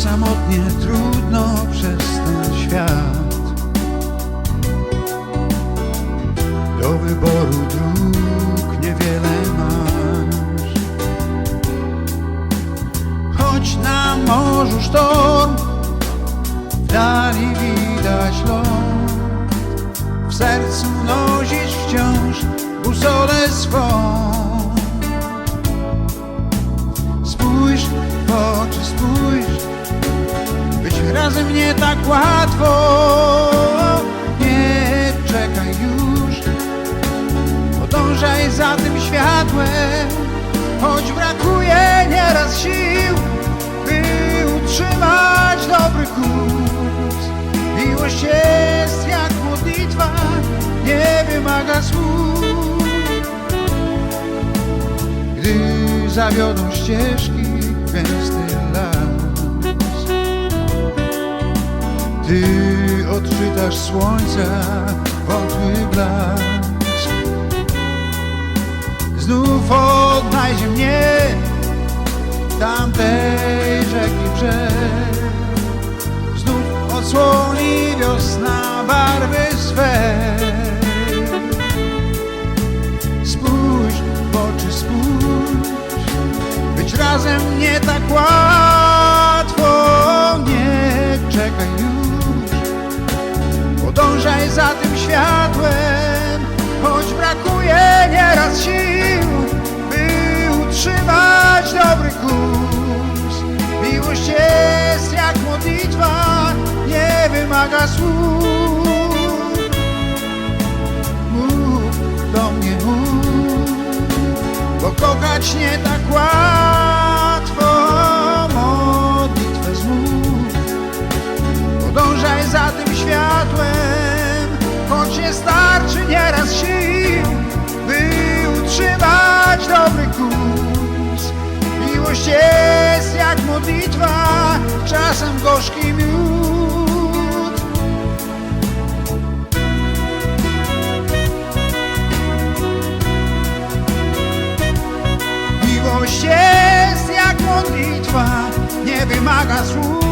samotnie trudno przez ten świat. Do wyboru dróg niewiele masz. Choć na morzu sztorm, w dali widać ląd. W sercu nosisz wciąż busolę swą. Być razem nie tak łatwo. Nie czekaj już, podążaj za tym światłem, choć brakuje nieraz sił, by utrzymać dobry kurs. Miłość jest jak modlitwa, nie wymaga słów. Gdy zawiodą ścieżki gęsty Ty odczytasz słońca wątły blask. Znów odnajdzie mnie tamtej rzeki brzeg. Znów odsłoni wiosna barwy swe. Spójrz w oczy, spójrz, być razem nie tak łatwo. Czasem gorzki miód. Miłość jest jak modlitwa, nie wymaga słów.